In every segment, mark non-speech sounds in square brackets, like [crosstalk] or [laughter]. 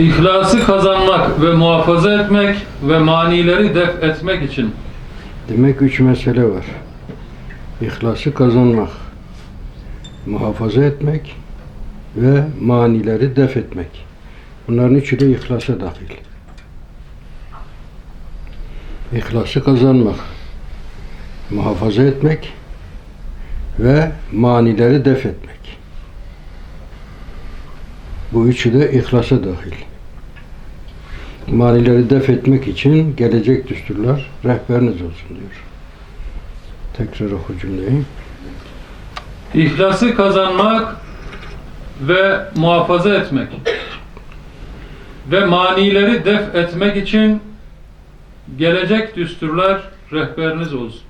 İhlası kazanmak ve muhafaza etmek ve manileri def etmek için Demek üç mesele var. İhlası kazanmak, muhafaza etmek ve manileri def etmek. Bunların üçü de ihlasa dahil. İhlası kazanmak, muhafaza etmek ve manileri def etmek. Bu üçü de ihlasa dahil. Manileri def etmek için gelecek düsturlar rehberiniz olsun diyor. Tekrar oku cümleyi. İhlası kazanmak ve muhafaza etmek ve manileri def etmek için gelecek düsturlar rehberiniz olsun.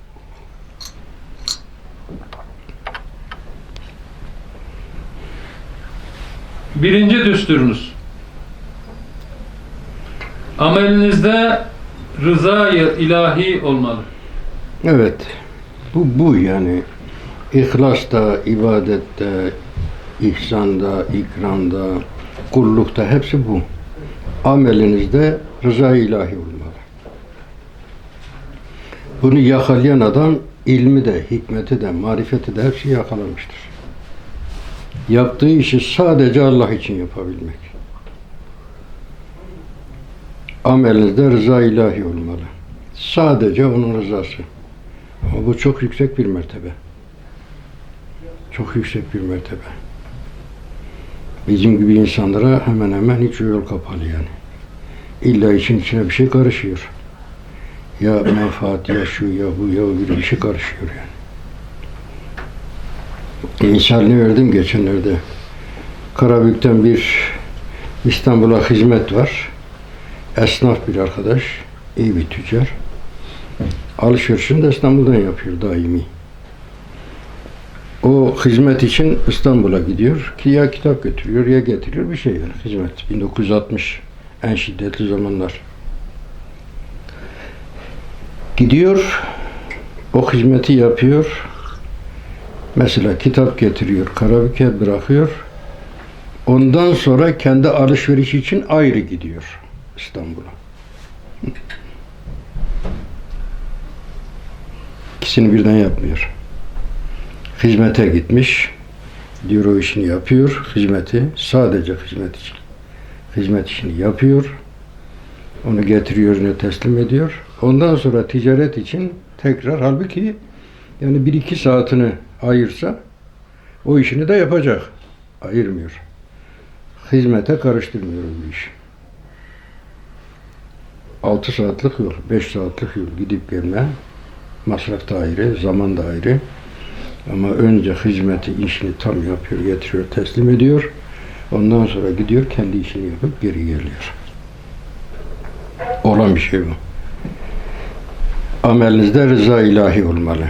Birinci düsturunuz. Amelinizde rızayı ilahi olmalı. Evet. Bu bu yani ihlasta, ibadette, ihsanda, ikranda, kullukta hepsi bu. Amelinizde rıza ilahi olmalı. Bunu yakalayan adam ilmi de, hikmeti de, marifeti de hepsi yakalamıştır. Yaptığı işi sadece Allah için yapabilmek. Amelinizde rıza ilahi olmalı. Sadece onun rızası. Ama bu çok yüksek bir mertebe. Çok yüksek bir mertebe. Bizim gibi insanlara hemen hemen hiç yol kapalı yani. İlla için içine bir şey karışıyor. Ya menfaat ya şu ya bu ya öbürü bir şey karışıyor yani. Misalini verdim geçenlerde. Karabük'ten bir İstanbul'a hizmet var. Esnaf bir arkadaş, iyi bir tüccar. Alışverişini de İstanbul'dan yapıyor daimi. O hizmet için İstanbul'a gidiyor ki ya kitap götürüyor ya getiriyor bir şey yani hizmet. 1960 en şiddetli zamanlar. Gidiyor, o hizmeti yapıyor. Mesela kitap getiriyor, Karabük'e bırakıyor. Ondan sonra kendi alışveriş için ayrı gidiyor İstanbul'a. İkisini birden yapmıyor. Hizmete gitmiş. Diyor o işini yapıyor. Hizmeti sadece hizmet için. Hizmet işini yapıyor. Onu getiriyor ne teslim ediyor. Ondan sonra ticaret için tekrar halbuki yani bir iki saatini ayırsa o işini de yapacak. Ayırmıyor. Hizmete karıştırmıyor bu iş. 6 saatlik yol, 5 saatlik yol gidip gelme. Masraf da ayrı, zaman da ayrı. Ama önce hizmeti, işini tam yapıyor, getiriyor, teslim ediyor. Ondan sonra gidiyor, kendi işini yapıp geri geliyor. Olan bir şey bu. Amelinizde rıza ilahi olmalı.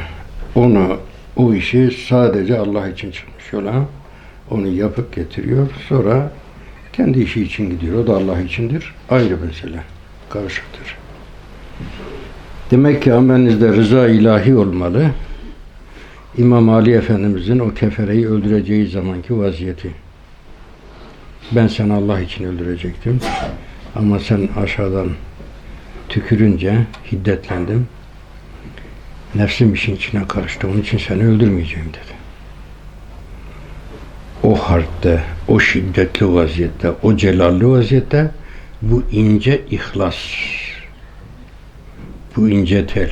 Onu, o işi sadece Allah için çıkmış yola. Onu yapıp getiriyor. Sonra kendi işi için gidiyor. O da Allah içindir. Ayrı mesele. Karışıktır. Demek ki amelinizde rıza ilahi olmalı. İmam Ali Efendimizin o kefereyi öldüreceği zamanki vaziyeti. Ben seni Allah için öldürecektim. Ama sen aşağıdan tükürünce hiddetlendim. Nefsim işin içine karıştı. Onun için seni öldürmeyeceğim dedi. O harpte, o şiddetli vaziyette, o celalli vaziyette bu ince ihlas, bu ince tel,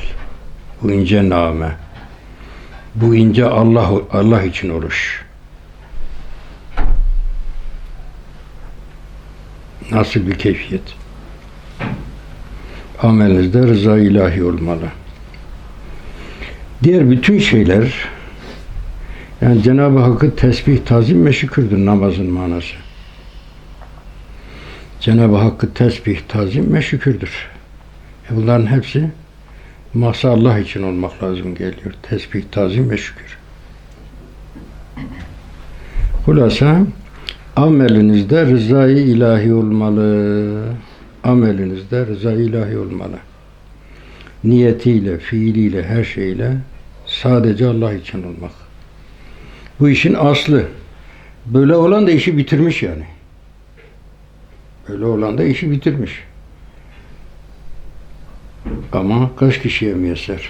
bu ince name, bu ince Allah Allah için oruç. Nasıl bir keyfiyet? Amelinizde rıza ilahi olmalı. Diğer bütün şeyler yani Cenab-ı Hakk'ı tesbih, tazim ve şükürdür namazın manası. Cenab-ı Hakk'ı tesbih, tazim ve şükürdür. E bunların hepsi mahsa Allah için olmak lazım geliyor. Tesbih, tazim ve şükür. Hulasa amelinizde rızayı ilahi olmalı. Amelinizde rızayı ilahi olmalı. Niyetiyle, fiiliyle, her şeyle sadece Allah için olmak. Bu işin aslı. Böyle olan da işi bitirmiş yani. Öyle olan da işi bitirmiş. Ama kaç kişiye müyesser?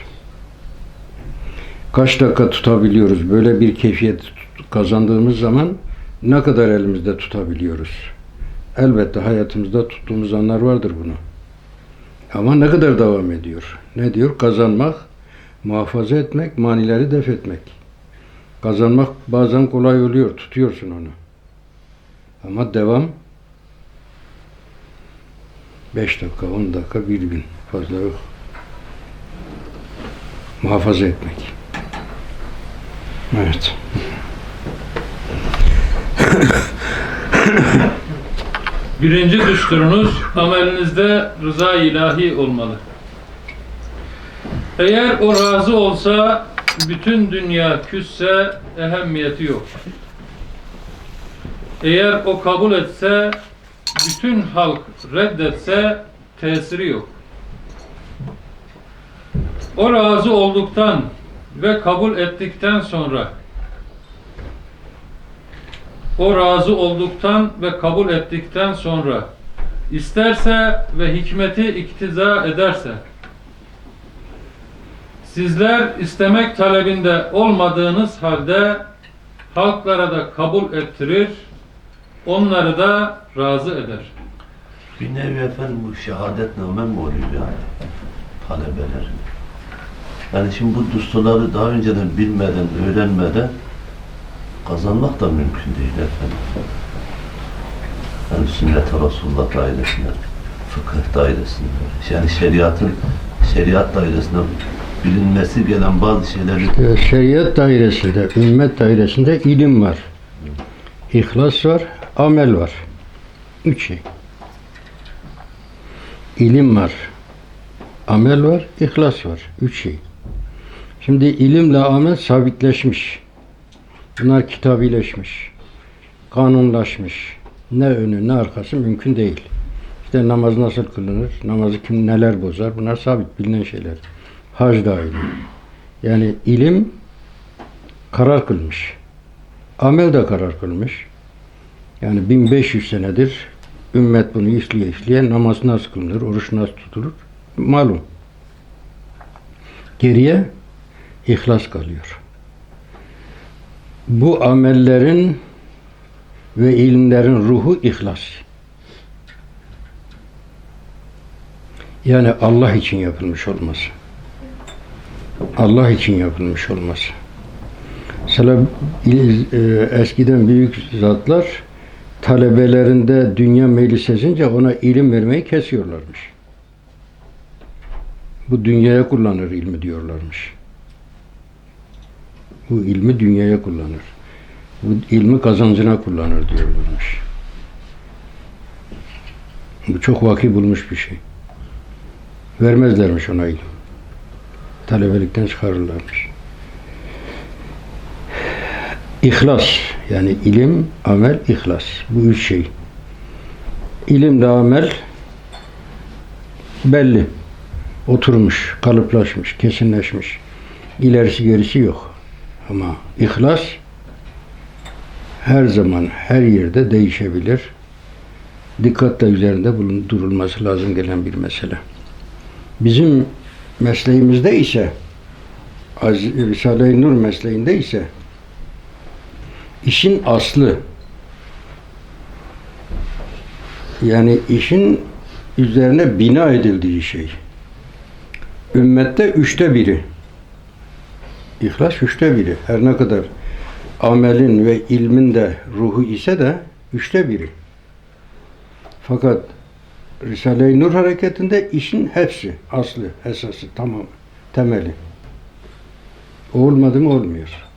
Kaç dakika tutabiliyoruz? Böyle bir keyfiyet kazandığımız zaman ne kadar elimizde tutabiliyoruz? Elbette hayatımızda tuttuğumuz anlar vardır bunu. Ama ne kadar devam ediyor? Ne diyor? Kazanmak, muhafaza etmek, manileri def etmek. Kazanmak bazen kolay oluyor, tutuyorsun onu. Ama devam 5 dakika, 10 dakika, bir gün fazla yok. Muhafaza etmek. Evet. Birinci düsturunuz amelinizde rıza ilahi olmalı. Eğer o razı olsa bütün dünya küsse ehemmiyeti yok. Eğer o kabul etse bütün halk reddetse tesiri yok. O razı olduktan ve kabul ettikten sonra o razı olduktan ve kabul ettikten sonra isterse ve hikmeti iktiza ederse sizler istemek talebinde olmadığınız halde halklara da kabul ettirir, onları da razı eder. Bir nevi efendim bu şehadetname mi oluyor yani talebeler? Yani şimdi bu dustuları daha önceden bilmeden, öğrenmeden kazanmak da mümkün değil efendim. Yani sünnet-i Resulullah dairesinde, fıkıh dairesinde, yani şeriatın, şeriat dairesinde bilinmesi gelen bazı şeyleri Ee, Şeriat dairesinde, ümmet dairesinde ilim var. İhlas var, amel var. Üç şey. İlim var, amel var, ihlas var. Üç şey. Şimdi ilimle amel sabitleşmiş. Bunlar kitabileşmiş. Kanunlaşmış. Ne önü ne arkası mümkün değil. İşte namaz nasıl kılınır, namazı kim neler bozar bunlar sabit bilinen şeyler. Hac dahil. Yani ilim karar kılmış. Amel de karar kılmış. Yani 1500 senedir ümmet bunu işliye işliye namaz nasıl kılınır, oruç nasıl tutulur malum. Geriye ihlas kalıyor. Bu amellerin ve ilimlerin ruhu ihlas. Yani Allah için yapılmış olması. Allah için yapılmış olması. Mesela e, eskiden büyük zatlar talebelerinde dünya meyli sezince ona ilim vermeyi kesiyorlarmış. Bu dünyaya kullanır ilmi diyorlarmış. Bu ilmi dünyaya kullanır. Bu ilmi kazancına kullanır diyorlarmış. Bu çok vaki bulmuş bir şey. Vermezlermiş ona ilim talebelikten çıkarırlarmış. İhlas yani ilim, amel, ihlas. Bu üç şey. İlimle amel belli. Oturmuş, kalıplaşmış, kesinleşmiş. İlerisi gerisi yok. Ama ihlas her zaman, her yerde değişebilir. Dikkatle üzerinde bulundurulması lazım gelen bir mesele. Bizim mesleğimizde ise Risale-i Nur mesleğinde ise işin aslı yani işin üzerine bina edildiği şey ümmette üçte biri İhlas üçte biri. Her ne kadar amelin ve ilmin de ruhu ise de üçte biri. Fakat Risale-i Nur hareketinde işin hepsi, aslı, esası, tamam, temeli. Olmadı mı olmuyor.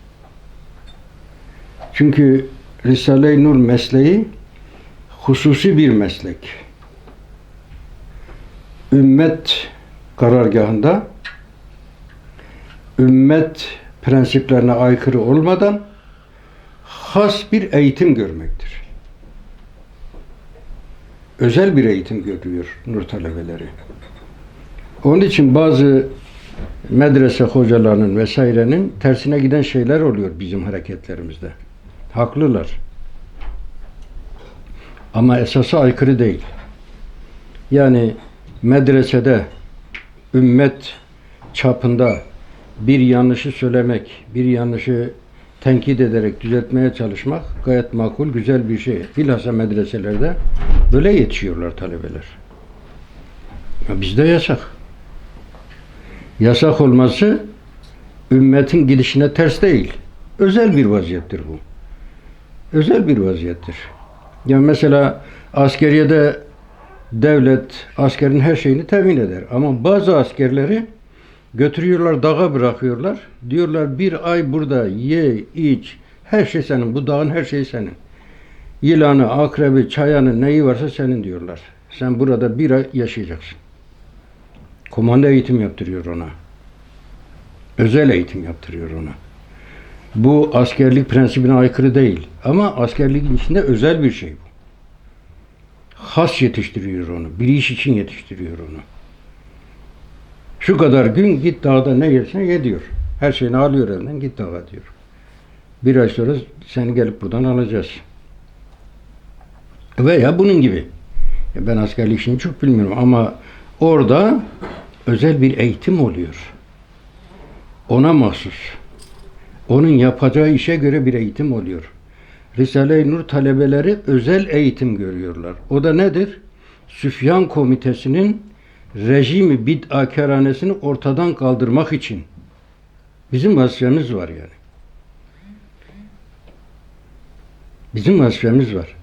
Çünkü Risale-i Nur mesleği hususi bir meslek. Ümmet karargahında ümmet prensiplerine aykırı olmadan has bir eğitim görmektir özel bir eğitim görüyor nur talebeleri. Onun için bazı medrese hocalarının vesairenin tersine giden şeyler oluyor bizim hareketlerimizde. Haklılar. Ama esasa aykırı değil. Yani medresede ümmet çapında bir yanlışı söylemek, bir yanlışı tenkit ederek düzeltmeye çalışmak gayet makul, güzel bir şey. Bilhassa medreselerde böyle yetişiyorlar talebeler. Ya bizde yasak. Yasak olması ümmetin gidişine ters değil. Özel bir vaziyettir bu. Özel bir vaziyettir. Yani mesela askeriyede devlet askerin her şeyini temin eder. Ama bazı askerleri götürüyorlar dağa bırakıyorlar. Diyorlar bir ay burada ye, iç, her şey senin. Bu dağın her şeyi senin. Yılanı, akrebi, çayanı neyi varsa senin diyorlar. Sen burada bir ay yaşayacaksın. Komanda eğitim yaptırıyor ona. Özel eğitim yaptırıyor ona. Bu askerlik prensibine aykırı değil. Ama askerliğin içinde özel bir şey bu. Has yetiştiriyor onu. Bir iş için yetiştiriyor onu. Şu kadar gün git dağda ne yersen ye diyor. Her şeyini alıyor elinden git dağa diyor. Bir ay sonra seni gelip buradan alacağız. Veya bunun gibi. Ben askerlik işini çok bilmiyorum ama orada özel bir eğitim oluyor. Ona mahsus. Onun yapacağı işe göre bir eğitim oluyor. Risale-i Nur talebeleri özel eğitim görüyorlar. O da nedir? Süfyan Komitesi'nin rejimi bid'akaranesini ortadan kaldırmak için bizim vazifemiz var yani. Bizim vazifemiz var.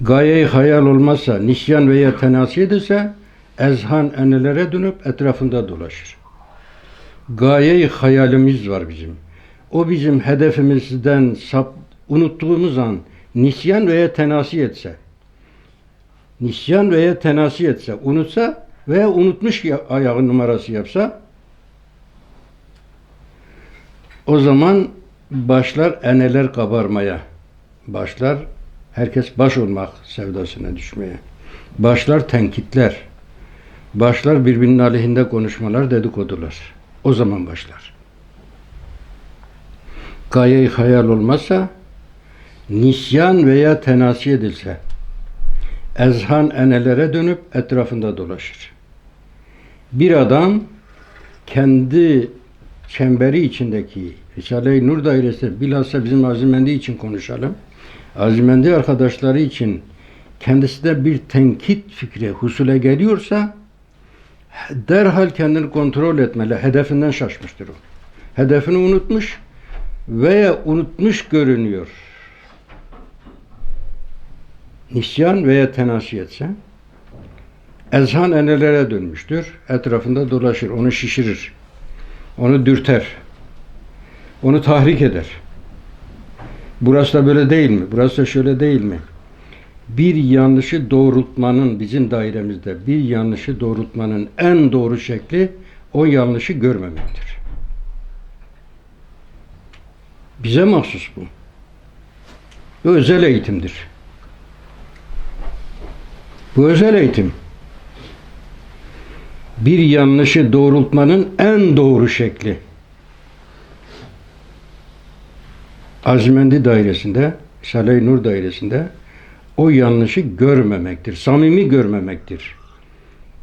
Gaye-i hayal olmazsa, nisyan veya tenasi edilse, ezhan enelere dönüp etrafında dolaşır. Gaye-i hayalimiz var bizim. O bizim hedefimizden sap, unuttuğumuz an nisyan veya tenasi etse, nisyan veya tenasi etse, unutsa veya unutmuş ya, numarası yapsa, o zaman başlar eneler kabarmaya. Başlar herkes baş olmak sevdasına düşmeye. Başlar tenkitler. Başlar birbirinin aleyhinde konuşmalar, dedikodular. O zaman başlar. Gaye-i hayal olmazsa, nisyan veya tenasi edilse, ezhan enelere dönüp etrafında dolaşır. Bir adam kendi çemberi içindeki Risale-i Nur dairesi bilhassa bizim Azimendi için konuşalım. Azimendi arkadaşları için kendisi de bir tenkit fikri husule geliyorsa derhal kendini kontrol etmeli. Hedefinden şaşmıştır o. Hedefini unutmuş veya unutmuş görünüyor. Nisyan veya tenasi etse ezhan enelere dönmüştür. Etrafında dolaşır, onu şişirir. Onu dürter. Onu tahrik eder. Burası da böyle değil mi? Burası da şöyle değil mi? Bir yanlışı doğrultmanın bizim dairemizde bir yanlışı doğrultmanın en doğru şekli o yanlışı görmemektir. Bize mahsus bu. Bu özel eğitimdir. Bu özel eğitim. Bir yanlışı doğrultmanın en doğru şekli. Azimendi dairesinde, Salih Nur dairesinde o yanlışı görmemektir. Samimi görmemektir.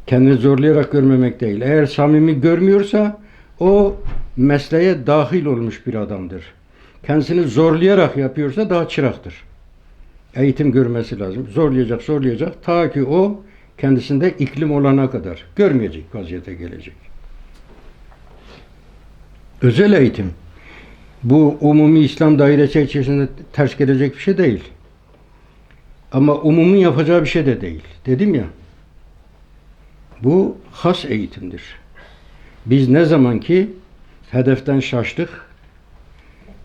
Kendini zorlayarak görmemek değil. Eğer samimi görmüyorsa o mesleğe dahil olmuş bir adamdır. Kendisini zorlayarak yapıyorsa daha çıraktır. Eğitim görmesi lazım. Zorlayacak, zorlayacak. Ta ki o kendisinde iklim olana kadar görmeyecek vaziyete gelecek. Özel eğitim. Bu umumi İslam dairesi içerisinde ters gelecek bir şey değil. Ama umumun yapacağı bir şey de değil. Dedim ya. Bu has eğitimdir. Biz ne zaman ki hedeften şaştık,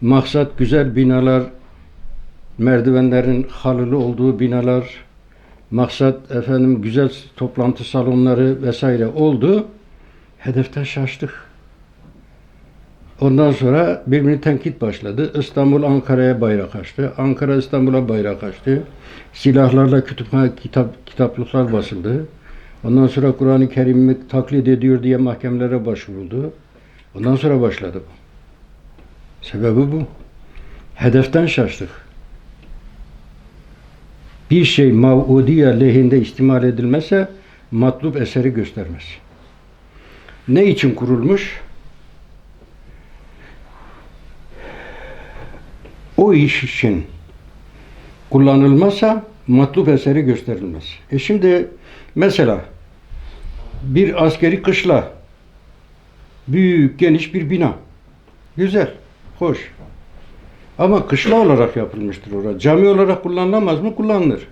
maksat güzel binalar, merdivenlerin halılı olduğu binalar, maksat efendim güzel toplantı salonları vesaire oldu. Hedeften şaştık. Ondan sonra birbirini tenkit başladı. İstanbul Ankara'ya bayrak açtı. Ankara İstanbul'a bayrak açtı. Silahlarla kütüphane kitap kitaplıklar basıldı. Ondan sonra Kur'an-ı Kerim'i taklit ediyor diye mahkemelere başvuruldu. Ondan sonra başladı bu. Sebebi bu. Hedeften şaştık. bir şey mav'udiye lehinde istimal edilmezse matlup eseri göstermez. Ne için kurulmuş? O iş için kullanılmazsa matlup eseri gösterilmez. E şimdi mesela bir askeri kışla büyük geniş bir bina. Güzel, hoş. Ama kışla olarak yapılmıştır orada. Cami olarak kullanılamaz mı? Kullanılır.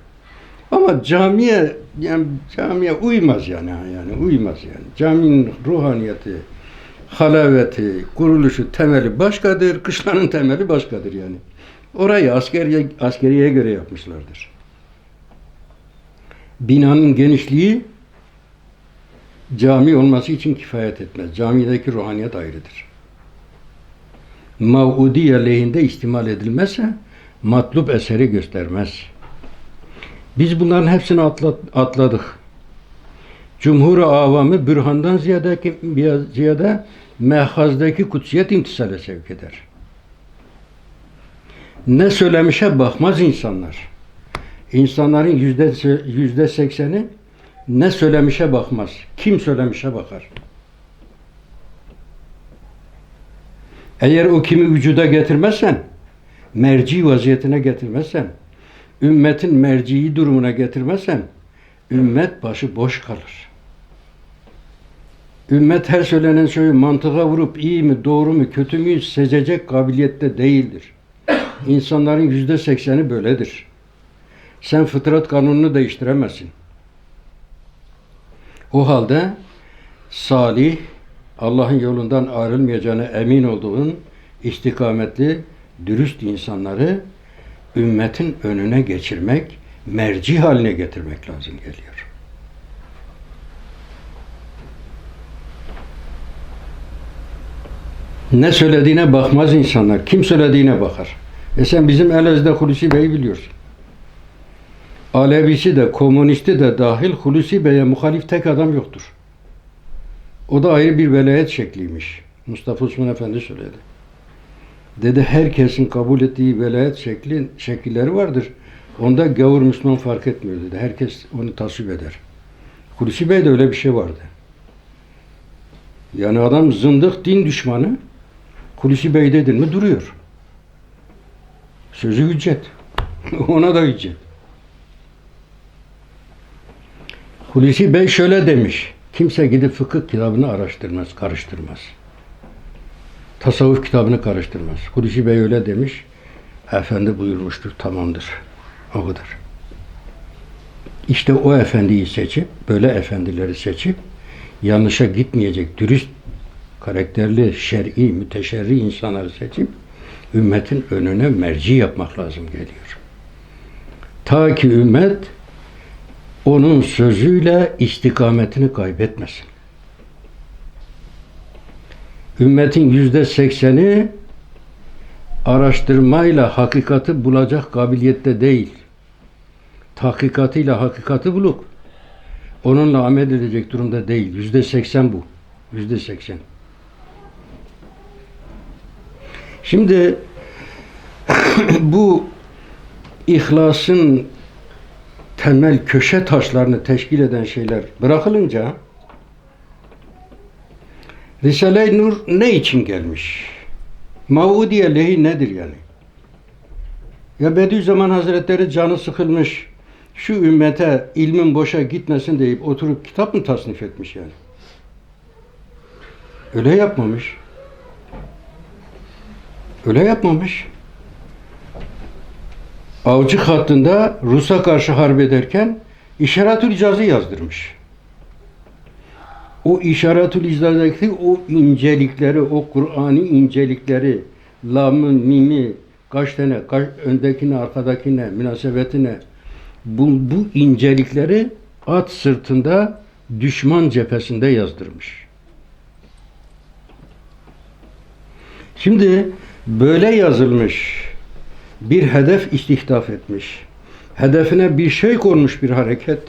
Ama camiye yani camiye uymaz yani yani uymaz yani. Caminin ruhaniyeti, halaveti, kuruluşu, temeli başkadır. Kışlanın temeli başkadır yani. Orayı askeriye, askeriye göre yapmışlardır. Binanın genişliği cami olması için kifayet etmez. Camideki ruhaniyet ayrıdır. Mav'udi lehinde istimal edilmezse matlup eseri göstermez. Biz bunların hepsini atla- atladık. Cumhur-u avamı bürhandan ziyade, ziyade mehazdaki kutsiyet imtisale sevk eder. Ne söylemişe bakmaz insanlar. İnsanların yüzde, yüzde sekseni ne söylemişe bakmaz. Kim söylemişe bakar. Eğer o kimi vücuda getirmezsen, merci vaziyetine getirmezsen, ümmetin merciyi durumuna getirmezsen, ümmet başı boş kalır. Ümmet her söylenen şeyi mantığa vurup iyi mi, doğru mu, kötü mü seçecek kabiliyette değildir. İnsanların yüzde sekseni böyledir. Sen fıtrat kanununu değiştiremezsin. O halde salih, Allah'ın yolundan ayrılmayacağına emin olduğun istikametli, dürüst insanları ümmetin önüne geçirmek, merci haline getirmek lazım geliyor. Ne söylediğine bakmaz insanlar. Kim söylediğine bakar. E sen bizim Elazığ'da Hulusi Bey'i biliyorsun. Alevisi de, komünisti de dahil Hulusi Bey'e muhalif tek adam yoktur. O da ayrı bir velayet şekliymiş. Mustafa Osman Efendi söyledi. Dedi herkesin kabul ettiği velayet şekli, şekilleri vardır. Onda gavur Müslüman fark etmiyor dedi. Herkes onu tasvip eder. Hulusi Bey'de öyle bir şey vardı. Yani adam zındık din düşmanı. Hulusi Bey dedin mi duruyor. Sözü hüccet. [laughs] Ona da hüccet. Hulusi Bey şöyle demiş. Kimse gidip fıkıh kitabını araştırmaz, karıştırmaz. Tasavvuf kitabını karıştırmaz. Hulusi Bey öyle demiş. Efendi buyurmuştur, tamamdır. O kadar. İşte o efendiyi seçip, böyle efendileri seçip, yanlışa gitmeyecek, dürüst, karakterli, şer'i, müteşerri insanları seçip, ümmetin önüne merci yapmak lazım geliyor. Ta ki ümmet onun sözüyle istikametini kaybetmesin. Ümmetin yüzde sekseni araştırmayla hakikati bulacak kabiliyette değil. Tahkikatıyla hakikati bulup onunla amel edecek durumda değil. Yüzde seksen bu. Yüzde seksen. Şimdi [coughs] bu ihlasın temel köşe taşlarını teşkil eden şeyler bırakılınca Risale-i Nur ne için gelmiş? Maudiye lehi nedir yani? Ya Bediüzzaman Hazretleri canı sıkılmış, şu ümmete ilmin boşa gitmesin deyip oturup kitap mı tasnif etmiş yani? Öyle yapmamış. Öyle yapmamış. Avcı hattında Rus'a karşı harp ederken İşaretül İcazı yazdırmış. O İşaretül İcaz'daki o incelikleri, o Kur'an'ı incelikleri, lamın, mimi, kaç tane, kaç, öndekine, arkadakine, münasebetine, bu, bu incelikleri at sırtında düşman cephesinde yazdırmış. Şimdi böyle yazılmış bir hedef istihdaf etmiş. Hedefine bir şey konmuş bir hareket.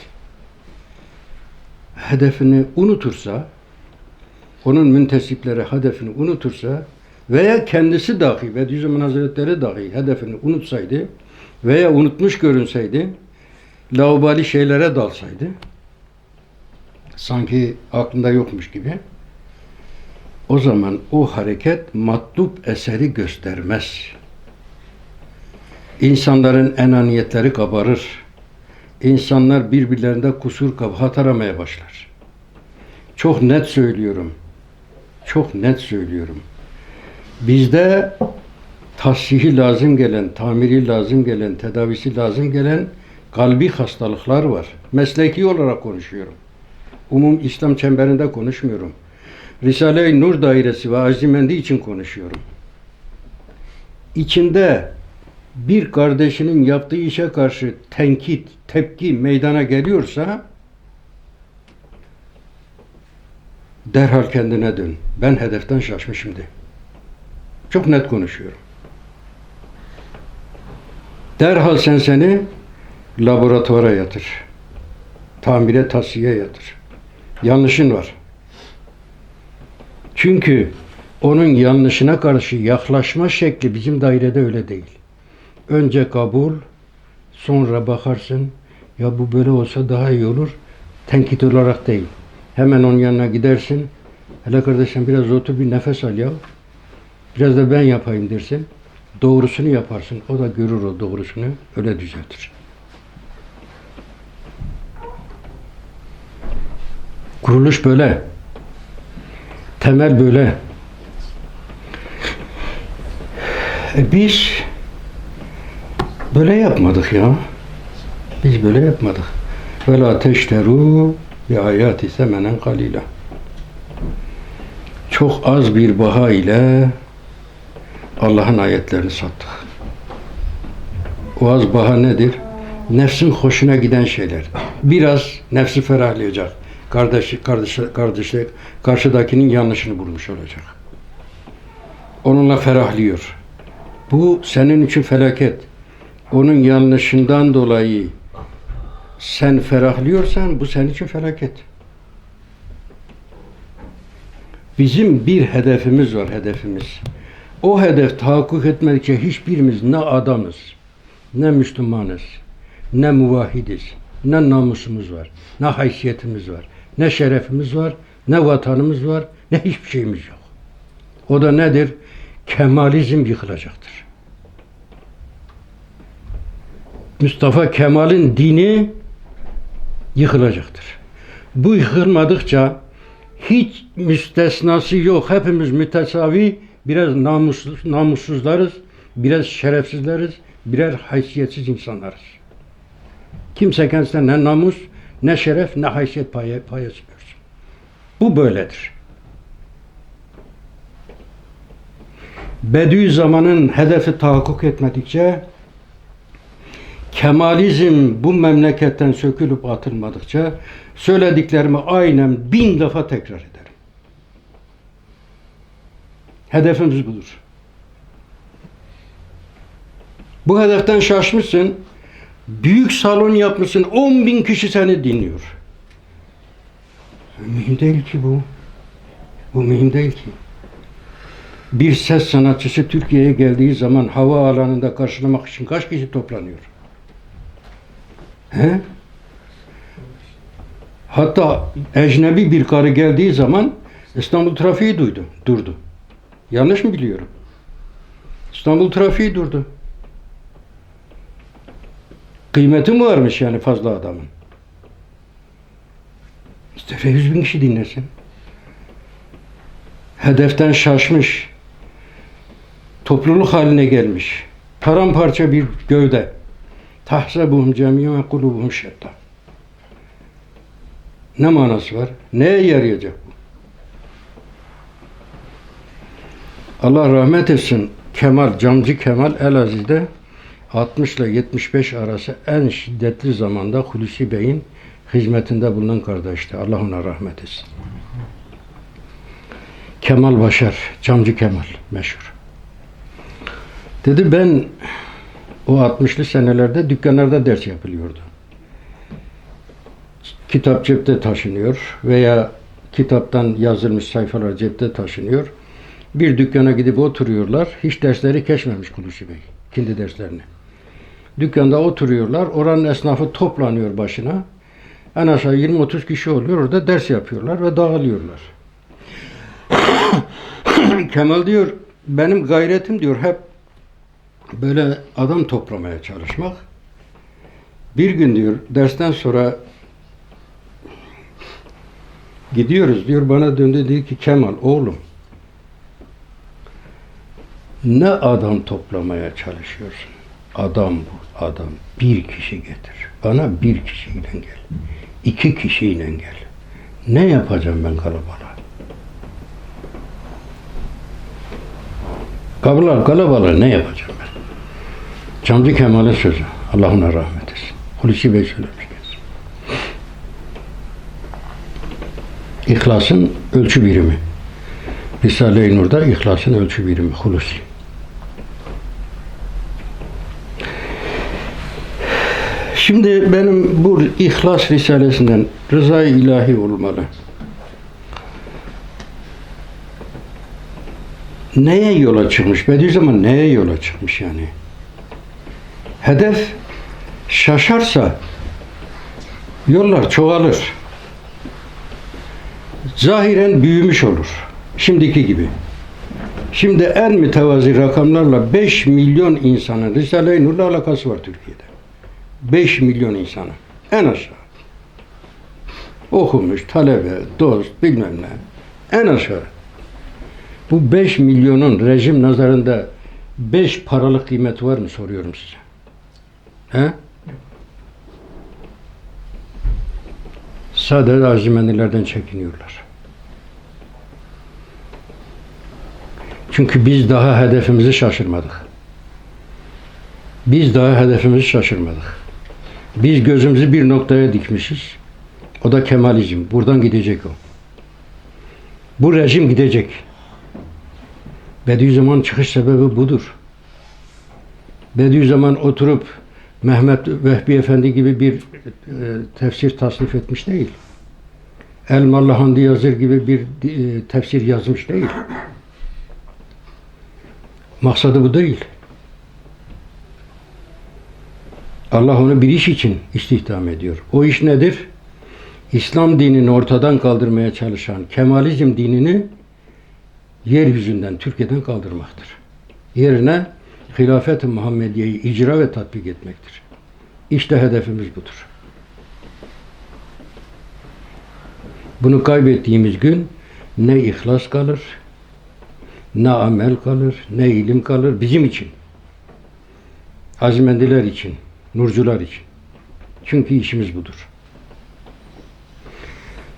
Hedefini unutursa, onun müntesipleri hedefini unutursa veya kendisi dahi, Bediüzzaman Hazretleri dahi hedefini unutsaydı veya unutmuş görünseydi laubali şeylere dalsaydı sanki aklında yokmuş gibi o zaman o hareket matlup eseri göstermez. İnsanların enaniyetleri kabarır. İnsanlar birbirlerinde kusur kabahat aramaya başlar. Çok net söylüyorum. Çok net söylüyorum. Bizde tahsihi lazım gelen, tamiri lazım gelen, tedavisi lazım gelen kalbi hastalıklar var. Mesleki olarak konuşuyorum. Umum İslam çemberinde konuşmuyorum. Risale-i Nur dairesi ve Azimendi için konuşuyorum. İçinde bir kardeşinin yaptığı işe karşı tenkit, tepki meydana geliyorsa derhal kendine dön. Ben hedeften şaşmışım de. Çok net konuşuyorum. Derhal sen seni laboratuvara yatır. Tamire tasiye yatır. Yanlışın var. Çünkü onun yanlışına karşı yaklaşma şekli bizim dairede öyle değil. Önce kabul, sonra bakarsın ya bu böyle olsa daha iyi olur. Tenkit olarak değil. Hemen onun yanına gidersin. Hele kardeşim biraz otur bir nefes al ya. Biraz da ben yapayım dersin. Doğrusunu yaparsın. O da görür o doğrusunu. Öyle düzeltir. Kuruluş böyle. Temel böyle. E biz böyle yapmadık ya. Biz böyle yapmadık. Ve la teşteru bi hayati semenen kalila. Çok az bir baha ile Allah'ın ayetlerini sattık. O az baha nedir? Nefsin hoşuna giden şeyler. Biraz nefsi ferahlayacak. Kardeşi, kardeşi, kardeşi, karşıdakinin yanlışını bulmuş olacak. Onunla ferahlıyor. Bu senin için felaket. Onun yanlışından dolayı sen ferahlıyorsan bu senin için felaket. Bizim bir hedefimiz var, hedefimiz. O hedef tahakkuk etmedikçe hiçbirimiz ne adamız, ne Müslümanız, ne muvahidiz, ne namusumuz var, ne haysiyetimiz var, ne şerefimiz var, ne vatanımız var, ne hiçbir şeyimiz yok. O da nedir? Kemalizm yıkılacaktır. Mustafa Kemal'in dini yıkılacaktır. Bu yıkılmadıkça hiç müstesnası yok. Hepimiz mütesavi, biraz namussuz, namussuzlarız, biraz şerefsizleriz, birer haysiyetsiz insanlarız. Kimse kendisine ne namus, ne şeref, ne haysiyet payı, payası görsün. Bu böyledir. Bediüzzaman'ın hedefi tahakkuk etmedikçe Kemalizm bu memleketten sökülüp atılmadıkça söylediklerimi aynen bin defa tekrar ederim. Hedefimiz budur. Bu hedeften şaşmışsın. Büyük salon yapmışsın. 10 bin kişi seni dinliyor. Mühim değil ki bu. Bu mühim değil ki. Bir ses sanatçısı Türkiye'ye geldiği zaman hava alanında karşılamak için kaç kişi toplanıyor? He? Hatta ecnebi bir karı geldiği zaman İstanbul trafiği duydu, durdu. Yanlış mı biliyorum? İstanbul trafiği durdu. Kıymeti mi varmış yani fazla adamın? İşte 100 bin kişi dinlesin. Hedeften şaşmış. Topluluk haline gelmiş. Paramparça bir gövde. Tahsebuhum cemiyen kulubuhum şetta. Ne manası var? Neye yarayacak bu? Allah rahmet etsin. Kemal, Camcı Kemal Elaziz'de 60 ile 75 arası en şiddetli zamanda Hulusi Bey'in hizmetinde bulunan kardeşti. Allah ona rahmet etsin. Kemal Başar, Camcı Kemal meşhur. Dedi ben o 60'lı senelerde dükkanlarda ders yapılıyordu. Kitap cepte taşınıyor veya kitaptan yazılmış sayfalar cepte taşınıyor. Bir dükkana gidip oturuyorlar. Hiç dersleri geçmemiş Hulusi Bey. Kendi derslerini. Dükkanda oturuyorlar. Oranın esnafı toplanıyor başına. En aşağı 20-30 kişi oluyor. Orada ders yapıyorlar ve dağılıyorlar. [coughs] Kemal diyor benim gayretim diyor hep böyle adam toplamaya çalışmak. Bir gün diyor dersten sonra gidiyoruz diyor bana döndü diyor ki Kemal oğlum ne adam toplamaya çalışıyorsun? Adam bu adam. Bir kişi getir. Bana bir kişiyle gel. İki kişiyle gel. Ne yapacağım ben kalabalığa? Kalabalık, kalabalığa ne yapacağım ben? Camcı Kemal'in sözü. Allah ona rahmet etsin. Hulusi Bey söylemiş. İhlasın ölçü birimi. Risale-i Nur'da ihlasın ölçü birimi. Hulusi. Şimdi benim bu İhlas Risalesinden rıza ilahi olmalı. Neye yola çıkmış? Bediüzzaman neye yola çıkmış yani? Hedef şaşarsa yollar çoğalır. Zahiren büyümüş olur. Şimdiki gibi. Şimdi en mütevazi rakamlarla 5 milyon insanın Risale-i Nur'la alakası var Türkiye'de. 5 milyon insanın. En aşağı. Okumuş, talebe, dost, bilmem ne. En aşağı. Bu 5 milyonun rejim nazarında 5 paralık kıymeti var mı soruyorum size. He? Sadece azimendilerden çekiniyorlar. Çünkü biz daha hedefimizi şaşırmadık. Biz daha hedefimizi şaşırmadık. Biz gözümüzü bir noktaya dikmişiz. O da Kemalizm. Buradan gidecek o. Bu rejim gidecek. Bediüzzaman çıkış sebebi budur. Bediüzzaman oturup Mehmet Vehbi Efendi gibi bir e, tefsir tasnif etmiş değil. Elmalı Hamdi Yazır gibi bir e, tefsir yazmış değil. Maksadı bu değil. Allah onu bir iş için istihdam ediyor. O iş nedir? İslam dinini ortadan kaldırmaya çalışan Kemalizm dinini yeryüzünden, Türkiye'den kaldırmaktır. Yerine hilafet-i Muhammediye'yi icra ve tatbik etmektir. İşte hedefimiz budur. Bunu kaybettiğimiz gün ne ihlas kalır, ne amel kalır, ne ilim kalır bizim için. Azimendiler için, nurcular için. Çünkü işimiz budur.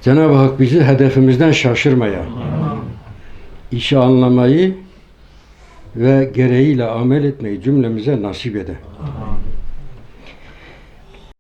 Cenab-ı Hak bizi hedefimizden şaşırmaya, işi anlamayı ve gereğiyle amel etmeyi cümlemize nasip ede.